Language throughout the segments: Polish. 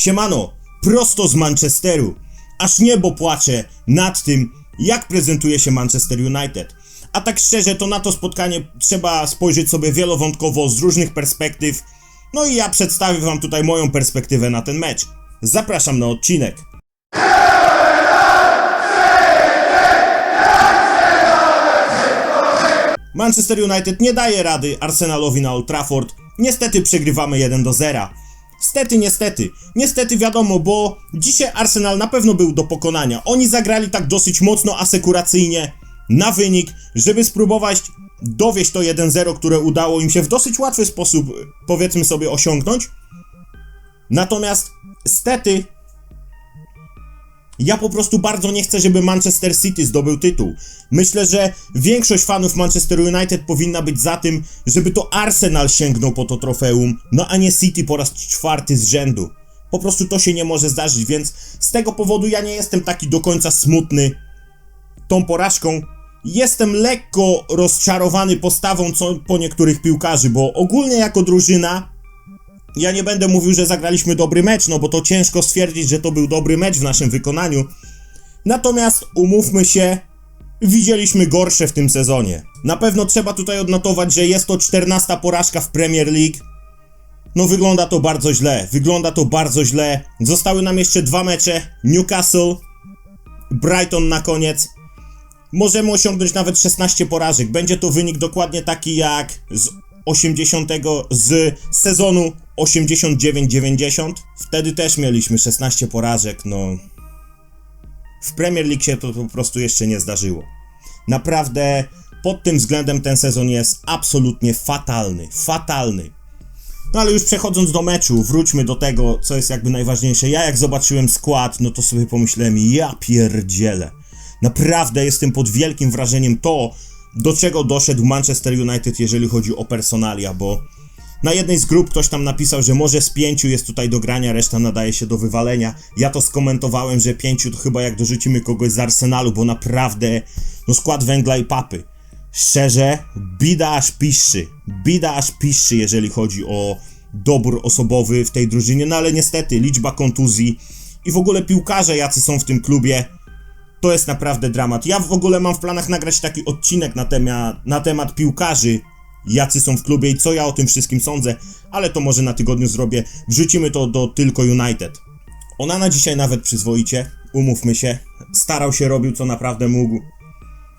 Siemano, prosto z Manchesteru. Aż niebo płacze nad tym, jak prezentuje się Manchester United. A tak szczerze, to na to spotkanie trzeba spojrzeć sobie wielowątkowo z różnych perspektyw. No i ja przedstawię wam tutaj moją perspektywę na ten mecz. Zapraszam na odcinek. Manchester United nie daje rady Arsenalowi na Old Trafford. Niestety przegrywamy 1 do 0. Stety, niestety. Niestety wiadomo, bo dzisiaj Arsenal na pewno był do pokonania. Oni zagrali tak dosyć mocno asekuracyjnie na wynik, żeby spróbować dowieść to 1-0, które udało im się w dosyć łatwy sposób, powiedzmy sobie, osiągnąć. Natomiast stety ja po prostu bardzo nie chcę, żeby Manchester City zdobył tytuł. Myślę, że większość fanów Manchester United powinna być za tym, żeby to Arsenal sięgnął po to trofeum, no a nie City po raz czwarty z rzędu. Po prostu to się nie może zdarzyć, więc z tego powodu ja nie jestem taki do końca smutny tą porażką. Jestem lekko rozczarowany postawą co po niektórych piłkarzy, bo ogólnie jako drużyna ja nie będę mówił, że zagraliśmy dobry mecz, no bo to ciężko stwierdzić, że to był dobry mecz w naszym wykonaniu. Natomiast umówmy się, widzieliśmy gorsze w tym sezonie. Na pewno trzeba tutaj odnotować, że jest to 14 porażka w Premier League. No wygląda to bardzo źle, wygląda to bardzo źle. Zostały nam jeszcze dwa mecze, Newcastle, Brighton na koniec. Możemy osiągnąć nawet 16 porażek. Będzie to wynik dokładnie taki jak z 80 z sezonu 89-90. Wtedy też mieliśmy 16 porażek, no. W Premier League się to po prostu jeszcze nie zdarzyło. Naprawdę pod tym względem ten sezon jest absolutnie fatalny, fatalny. No ale już przechodząc do meczu, wróćmy do tego, co jest jakby najważniejsze. Ja jak zobaczyłem skład, no to sobie pomyślałem, ja pierdzielę. Naprawdę jestem pod wielkim wrażeniem to, do czego doszedł Manchester United, jeżeli chodzi o personalia, bo na jednej z grup ktoś tam napisał, że może z pięciu jest tutaj do grania, reszta nadaje się do wywalenia. Ja to skomentowałem, że pięciu to chyba jak dorzucimy kogoś z Arsenalu, bo naprawdę, no skład węgla i papy. Szczerze, bida aż piszczy. Bida aż piszczy, jeżeli chodzi o dobór osobowy w tej drużynie, no ale niestety liczba kontuzji i w ogóle piłkarze jacy są w tym klubie, to jest naprawdę dramat. Ja w ogóle mam w planach nagrać taki odcinek na temat, na temat piłkarzy, jacy są w klubie i co ja o tym wszystkim sądzę, ale to może na tygodniu zrobię. Wrzucimy to do tylko United. Ona na dzisiaj nawet przyzwoicie, umówmy się, starał się, robił co naprawdę mógł.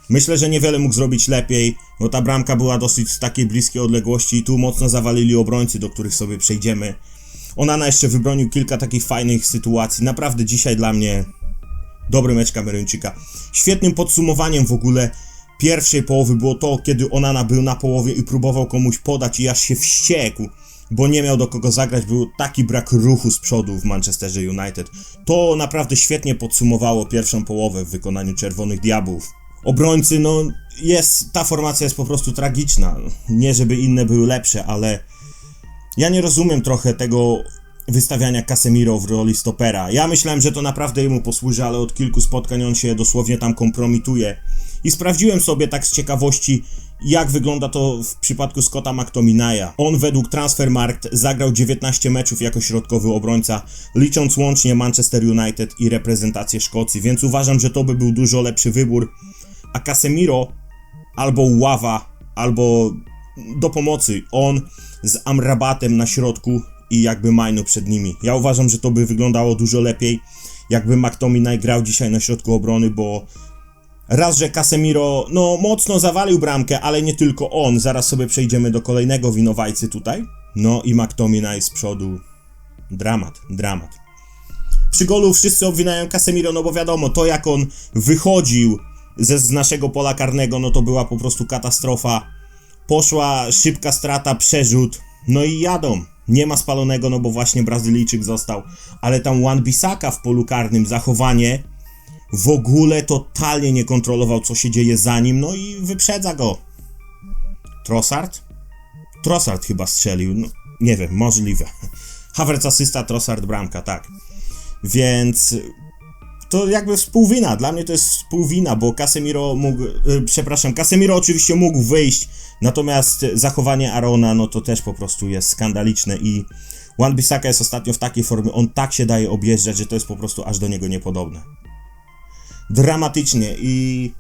Myślę, że niewiele mógł zrobić lepiej, bo ta bramka była dosyć z takiej bliskiej odległości i tu mocno zawalili obrońcy, do których sobie przejdziemy. Onana jeszcze wybronił kilka takich fajnych sytuacji. Naprawdę dzisiaj dla mnie dobry mecz Kameruńczyka. Świetnym podsumowaniem w ogóle pierwszej połowy było to, kiedy Onana był na połowie i próbował komuś podać i aż się wściekł, bo nie miał do kogo zagrać, był taki brak ruchu z przodu w Manchesterze United. To naprawdę świetnie podsumowało pierwszą połowę w wykonaniu Czerwonych Diabłów. Obrońcy, no jest, ta formacja jest po prostu tragiczna. Nie żeby inne były lepsze, ale ja nie rozumiem trochę tego wystawiania Casemiro w roli stopera. Ja myślałem, że to naprawdę jemu posłuży, ale od kilku spotkań on się dosłownie tam kompromituje. I sprawdziłem sobie tak z ciekawości, jak wygląda to w przypadku Scotta McTominaya. On według Transfermarkt zagrał 19 meczów jako środkowy obrońca, licząc łącznie Manchester United i reprezentację Szkocji, więc uważam, że to by był dużo lepszy wybór. A Casemiro albo ława, albo do pomocy. On z Amrabatem na środku i jakby Majnu przed nimi. Ja uważam, że to by wyglądało dużo lepiej, jakby McTominay grał dzisiaj na środku obrony, bo raz, że Casemiro, no mocno zawalił bramkę, ale nie tylko on. Zaraz sobie przejdziemy do kolejnego winowajcy tutaj. No i McTominay z przodu. Dramat, dramat. Przy golu wszyscy obwinają Casemiro, no bo wiadomo, to jak on wychodził ze, z naszego pola karnego, no to była po prostu katastrofa. Poszła szybka strata, przerzut, no i jadą. Nie ma spalonego, no bo właśnie Brazylijczyk został, ale tam Wan Bisaka w polu karnym, zachowanie w ogóle totalnie nie kontrolował, co się dzieje za nim, no i wyprzedza go. Trossard? Trossard chyba strzelił, no nie wiem, możliwe. Havertz asysta, Trossard bramka, tak. Więc to jakby współwina, dla mnie to jest współwina, bo Casemiro mógł, yy, przepraszam, Casemiro oczywiście mógł wyjść, natomiast zachowanie Arona, no to też po prostu jest skandaliczne i Wan Bissaka jest ostatnio w takiej formie, on tak się daje objeżdżać, że to jest po prostu aż do niego niepodobne. Dramatycznie i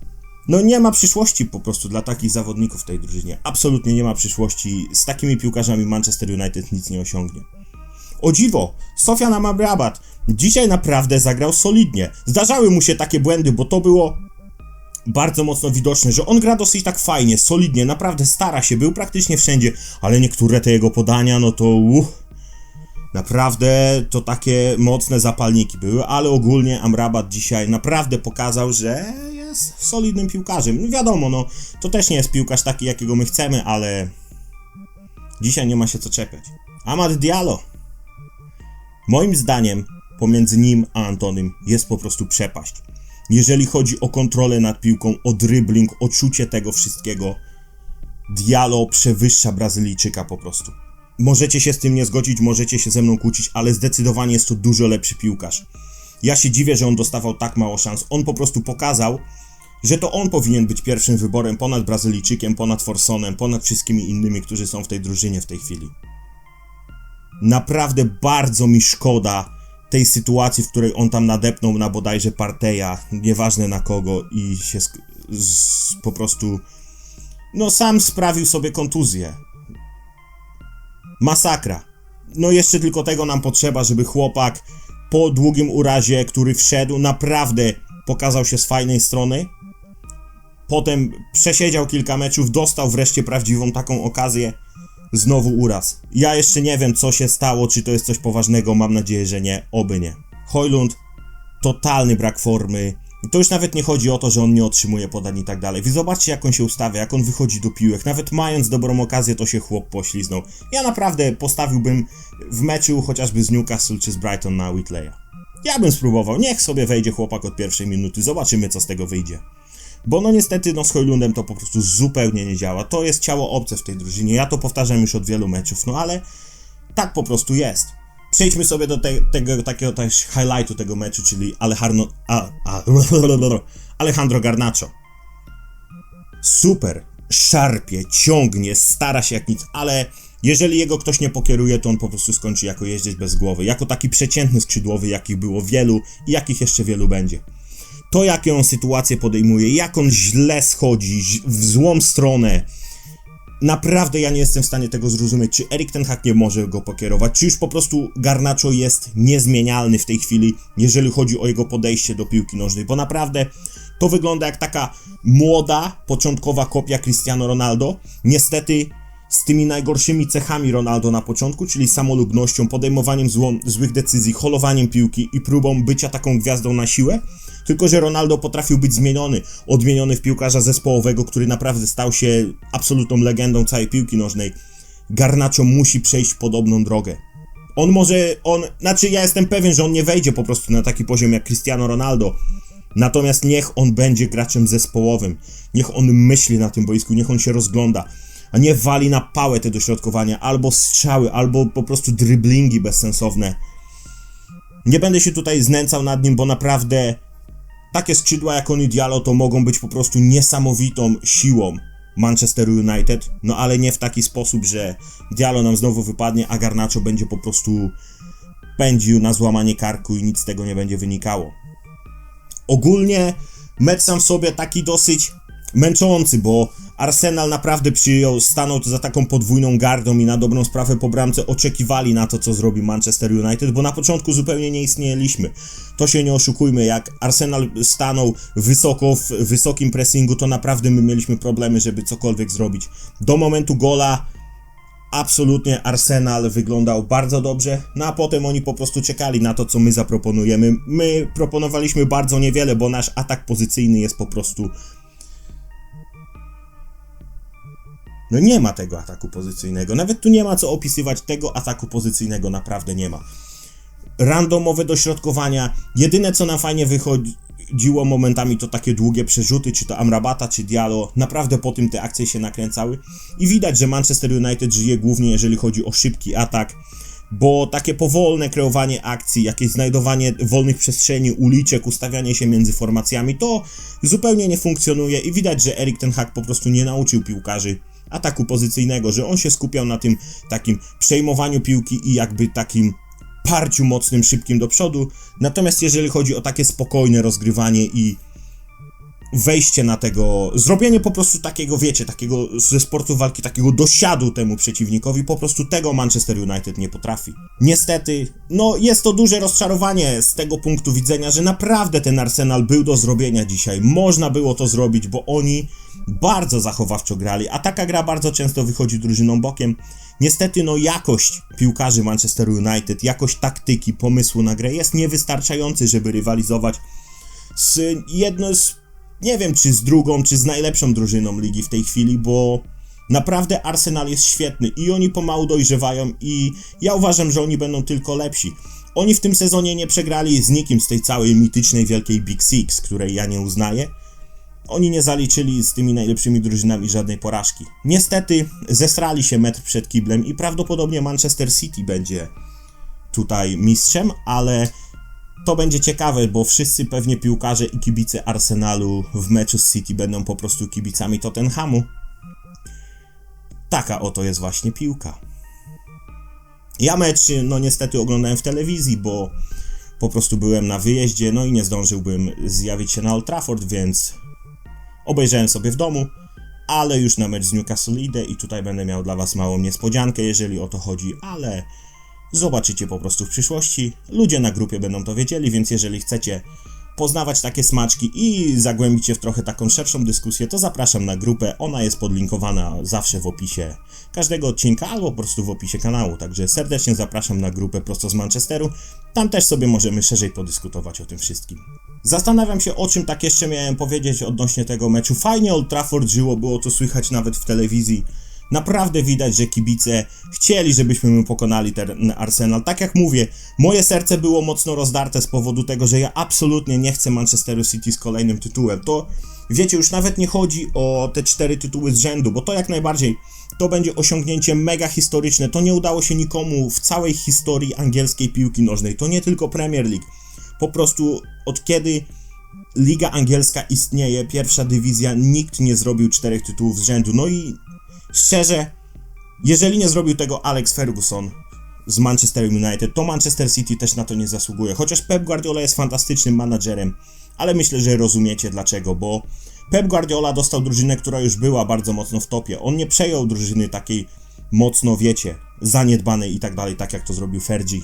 no nie ma przyszłości po prostu dla takich zawodników w tej drużynie. Absolutnie nie ma przyszłości. Z takimi piłkarzami Manchester United nic nie osiągnie. O dziwo, Sofian Amrabat dzisiaj naprawdę zagrał solidnie. Zdarzały mu się takie błędy, bo to było bardzo mocno widoczne, że on gra dosyć tak fajnie, solidnie, naprawdę stara się, był praktycznie wszędzie, ale niektóre te jego podania, no to uff, naprawdę to takie mocne zapalniki były, ale ogólnie Amrabat dzisiaj naprawdę pokazał, że jest solidnym piłkarzem. No wiadomo, no to też nie jest piłkarz taki, jakiego my chcemy, ale dzisiaj nie ma się co czepiać. Amad Diallo. Moim zdaniem pomiędzy nim a Antonym jest po prostu przepaść. Jeżeli chodzi o kontrolę nad piłką, o dribbling, o czucie tego wszystkiego, Diallo przewyższa Brazylijczyka po prostu. Możecie się z tym nie zgodzić, możecie się ze mną kłócić, ale zdecydowanie jest to dużo lepszy piłkarz. Ja się dziwię, że on dostawał tak mało szans. On po prostu pokazał, że to on powinien być pierwszym wyborem ponad Brazylijczykiem, ponad Forsonem, ponad wszystkimi innymi, którzy są w tej drużynie w tej chwili. Naprawdę bardzo mi szkoda tej sytuacji, w której on tam nadepnął na bodajże Parteja, nieważne na kogo i się po prostu no sam sprawił sobie kontuzję. Masakra. No jeszcze tylko tego nam potrzeba, żeby chłopak po długim urazie, który wszedł, naprawdę pokazał się z fajnej strony. Potem przesiedział kilka meczów, dostał wreszcie prawdziwą taką okazję. Znowu uraz. Ja jeszcze nie wiem, co się stało, czy to jest coś poważnego, mam nadzieję, że nie, oby nie. Hojlund, totalny brak formy. To już nawet nie chodzi o to, że on nie otrzymuje podań i tak dalej. Wy zobaczcie, jak on się ustawia, jak on wychodzi do piłek. Nawet mając dobrą okazję, to się chłop pośliznął. Ja naprawdę postawiłbym w meczu chociażby z Newcastle czy z Brighton na Whitleya. Ja bym spróbował. Niech sobie wejdzie chłopak od pierwszej minuty. Zobaczymy, co z tego wyjdzie. Bo no niestety no z Hojlundem to po prostu zupełnie nie działa. To jest ciało obce w tej drużynie. Ja to powtarzam już od wielu meczów, no ale tak po prostu jest. Przejdźmy sobie do te, tego takiego też highlightu tego meczu, czyli Alejandro, a, a, Alejandro Garnacho. Super, szarpie, ciągnie, stara się jak nic, ale jeżeli jego ktoś nie pokieruje, to on po prostu skończy jako jeździec bez głowy, jako taki przeciętny skrzydłowy, jakich było wielu i jakich jeszcze wielu będzie to jakie on sytuację podejmuje, jak on źle schodzi, w złą stronę. Naprawdę ja nie jestem w stanie tego zrozumieć, czy Erik Ten Hag nie może go pokierować, czy już po prostu Garnacho jest niezmienialny w tej chwili, jeżeli chodzi o jego podejście do piłki nożnej, bo naprawdę to wygląda jak taka młoda, początkowa kopia Cristiano Ronaldo. Niestety z tymi najgorszymi cechami Ronaldo na początku, czyli samolubnością, podejmowaniem zło, złych decyzji, holowaniem piłki i próbą bycia taką gwiazdą na siłę. Tylko, że Ronaldo potrafił być zmieniony, odmieniony w piłkarza zespołowego, który naprawdę stał się absolutną legendą całej piłki nożnej. Garnacho musi przejść podobną drogę. On może, on, znaczy ja jestem pewien, że on nie wejdzie po prostu na taki poziom jak Cristiano Ronaldo. Natomiast niech on będzie graczem zespołowym. Niech on myśli na tym boisku, niech on się rozgląda a nie wali na pałę te dośrodkowania, albo strzały, albo po prostu driblingi bezsensowne. Nie będę się tutaj znęcał nad nim, bo naprawdę takie skrzydła jak on i Diallo to mogą być po prostu niesamowitą siłą Manchester United, no ale nie w taki sposób, że Diallo nam znowu wypadnie, a Garnacho będzie po prostu pędził na złamanie karku i nic z tego nie będzie wynikało. Ogólnie mecz sam w sobie taki dosyć męczący, bo Arsenal naprawdę przyjął, stanął za taką podwójną gardą i na dobrą sprawę po bramce oczekiwali na to, co zrobi Manchester United, bo na początku zupełnie nie istnieliśmy. To się nie oszukujmy, jak Arsenal stanął wysoko w wysokim pressingu, to naprawdę my mieliśmy problemy, żeby cokolwiek zrobić. Do momentu gola absolutnie Arsenal wyglądał bardzo dobrze, no a potem oni po prostu czekali na to, co my zaproponujemy. My proponowaliśmy bardzo niewiele, bo nasz atak pozycyjny jest po prostu No nie ma tego ataku pozycyjnego. Nawet tu nie ma co opisywać. Tego ataku pozycyjnego naprawdę nie ma. Randomowe dośrodkowania. Jedyne co nam fajnie wychodziło momentami to takie długie przerzuty, czy to Amrabata, czy Diallo. Naprawdę po tym te akcje się nakręcały. I widać, że Manchester United żyje głównie jeżeli chodzi o szybki atak bo takie powolne kreowanie akcji, jakieś znajdowanie wolnych przestrzeni, uliczek, ustawianie się między formacjami, to zupełnie nie funkcjonuje i widać, że Erik Ten Hag po prostu nie nauczył piłkarzy ataku pozycyjnego, że on się skupiał na tym takim przejmowaniu piłki i jakby takim parciu mocnym, szybkim do przodu. Natomiast jeżeli chodzi o takie spokojne rozgrywanie i wejście na tego, zrobienie po prostu takiego, wiecie, takiego ze sportu walki, takiego dosiadu temu przeciwnikowi, po prostu tego Manchester United nie potrafi. Niestety, no jest to duże rozczarowanie z tego punktu widzenia, że naprawdę ten Arsenal był do zrobienia dzisiaj. Można było to zrobić, bo oni bardzo zachowawczo grali, a taka gra bardzo często wychodzi drużyną bokiem. Niestety, no jakość piłkarzy Manchester United, jakość taktyki, pomysłu na grę jest niewystarczający, żeby rywalizować z jedno z nie wiem czy z drugą, czy z najlepszą drużyną ligi w tej chwili, bo naprawdę Arsenal jest świetny i oni pomału dojrzewają i ja uważam, że oni będą tylko lepsi. Oni w tym sezonie nie przegrali z nikim z tej całej mitycznej wielkiej Big Six, której ja nie uznaję. Oni nie zaliczyli z tymi najlepszymi drużynami żadnej porażki. Niestety zesrali się metr przed kiblem i prawdopodobnie Manchester City będzie tutaj mistrzem, ale to będzie ciekawe, bo wszyscy pewnie piłkarze i kibice Arsenalu w meczu z City będą po prostu kibicami Tottenhamu. Taka oto jest właśnie piłka. Ja mecz, no niestety oglądałem w telewizji, bo po prostu byłem na wyjeździe, no i nie zdążyłbym zjawić się na Old Trafford, więc obejrzałem sobie w domu, ale już na mecz z Newcastle idę i tutaj będę miał dla Was małą niespodziankę, jeżeli o to chodzi, ale Zobaczycie po prostu w przyszłości. Ludzie na grupie będą to wiedzieli, więc jeżeli chcecie poznawać takie smaczki i zagłębić się w trochę taką szerszą dyskusję, to zapraszam na grupę. Ona jest podlinkowana zawsze w opisie każdego odcinka albo po prostu w opisie kanału. Także serdecznie zapraszam na grupę prosto z Manchesteru. Tam też sobie możemy szerzej podyskutować o tym wszystkim. Zastanawiam się, o czym tak jeszcze miałem powiedzieć odnośnie tego meczu. Fajnie Old Trafford żyło, było to słychać nawet w telewizji. Naprawdę widać, że kibice chcieli, żebyśmy my pokonali ten Arsenal. Tak jak mówię, moje serce było mocno rozdarte z powodu tego, że ja absolutnie nie chcę Manchesteru City z kolejnym tytułem. To wiecie, już nawet nie chodzi o te cztery tytuły z rzędu, bo to jak najbardziej to będzie osiągnięcie mega historyczne. To nie udało się nikomu w całej historii angielskiej piłki nożnej. To nie tylko Premier League. Po prostu od kiedy Liga Angielska istnieje, pierwsza dywizja, nikt nie zrobił czterech tytułów z rzędu. No i Szczerze, jeżeli nie zrobił tego Alex Ferguson z Manchester United, to Manchester City też na to nie zasługuje. Chociaż Pep Guardiola jest fantastycznym menadżerem, ale myślę, że rozumiecie dlaczego, bo Pep Guardiola dostał drużynę, która już była bardzo mocno w topie. On nie przejął drużyny takiej mocno, wiecie, zaniedbanej i tak dalej, tak jak to zrobił Fergie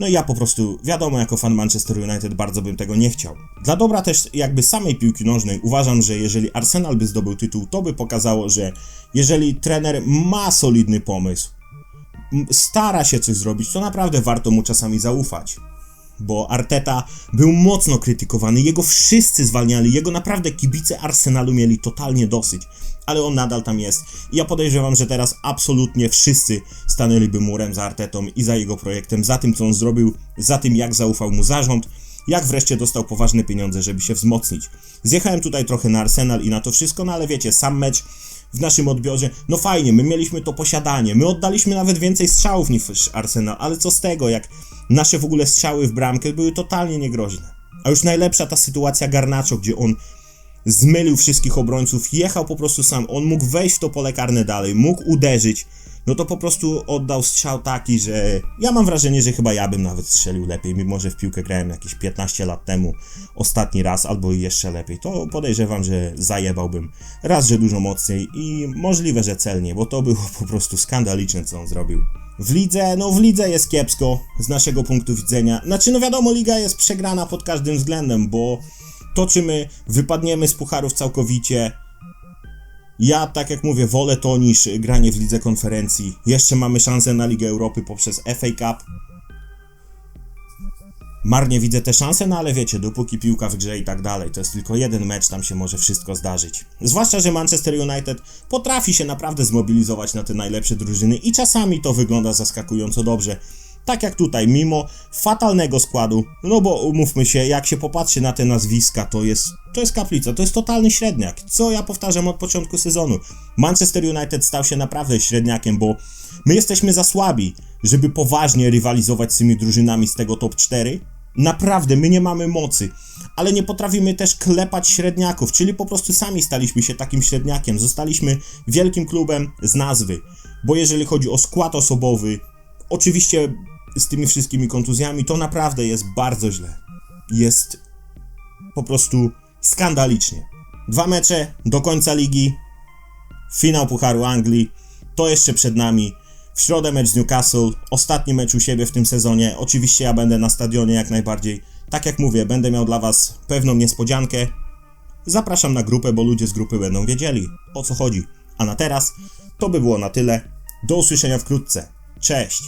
no i ja po prostu, wiadomo, jako fan Manchester United bardzo bym tego nie chciał. Dla dobra też jakby samej piłki nożnej uważam, że jeżeli Arsenal by zdobył tytuł, to by pokazało, że jeżeli trener ma solidny pomysł, stara się coś zrobić, to naprawdę warto mu czasami zaufać bo Arteta był mocno krytykowany, jego wszyscy zwalniali, jego naprawdę kibice Arsenalu mieli totalnie dosyć, ale on nadal tam jest. I ja podejrzewam, że teraz absolutnie wszyscy stanęliby murem za Artetą i za jego projektem, za tym, co on zrobił, za tym, jak zaufał mu zarząd, jak wreszcie dostał poważne pieniądze, żeby się wzmocnić. Zjechałem tutaj trochę na Arsenal i na to wszystko, no ale wiecie, sam mecz w naszym odbiorze, no fajnie, my mieliśmy to posiadanie, my oddaliśmy nawet więcej strzałów niż Arsenal, ale co z tego, jak nasze w ogóle strzały w bramkę były totalnie niegroźne. A już najlepsza ta sytuacja Garnaczo, gdzie on zmylił wszystkich obrońców, jechał po prostu sam, on mógł wejść w to pole karne dalej, mógł uderzyć, no to po prostu oddał strzał taki, że ja mam wrażenie, że chyba ja bym nawet strzelił lepiej, mimo że w piłkę grałem jakieś 15 lat temu ostatni raz, albo jeszcze lepiej, to podejrzewam, że zajebałbym raz, że dużo mocniej i możliwe, że celnie, bo to było po prostu skandaliczne, co on zrobił. W lidze, no w lidze jest kiepsko z naszego punktu widzenia. Znaczy, no wiadomo, liga jest przegrana pod każdym względem, bo to, czy my wypadniemy z pucharów całkowicie, ja, tak jak mówię, wolę to niż granie w lidze konferencji. Jeszcze mamy szansę na Ligę Europy poprzez FA Cup. Marnie widzę te szanse, no ale wiecie, dopóki piłka w grze i tak dalej, to jest tylko jeden mecz, tam się może wszystko zdarzyć. Zwłaszcza, że Manchester United potrafi się naprawdę zmobilizować na te najlepsze drużyny i czasami to wygląda zaskakująco dobrze. Tak jak tutaj, mimo fatalnego składu, no bo umówmy się, jak się popatrzy na te nazwiska, to jest, to jest kaplica, to jest totalny średniak. Co ja powtarzam od początku sezonu. Manchester United stał się naprawdę średniakiem, bo my jesteśmy za słabi, żeby poważnie rywalizować z tymi drużynami z tego top 4. Naprawdę, my nie mamy mocy. ale nie potrafimy też klepać średniaków, czyli po prostu sami staliśmy się takim średniakiem. Zostaliśmy wielkim klubem z nazwy, bo jeżeli chodzi o skład osobowy, oczywiście z tymi wszystkimi kontuzjami, to naprawdę jest bardzo źle. Jest po prostu skandalicznie. Dwa mecze do końca ligi, finał Pucharu Anglii, to jeszcze przed nami. W środę mecz z Newcastle, ostatni mecz u siebie w tym sezonie. Oczywiście ja będę na stadionie jak najbardziej. Tak jak mówię, będę miał dla Was pewną niespodziankę. Zapraszam na grupę, bo ludzie z grupy będą wiedzieli o co chodzi. A na teraz to by było na tyle. Do usłyszenia wkrótce. Cześć!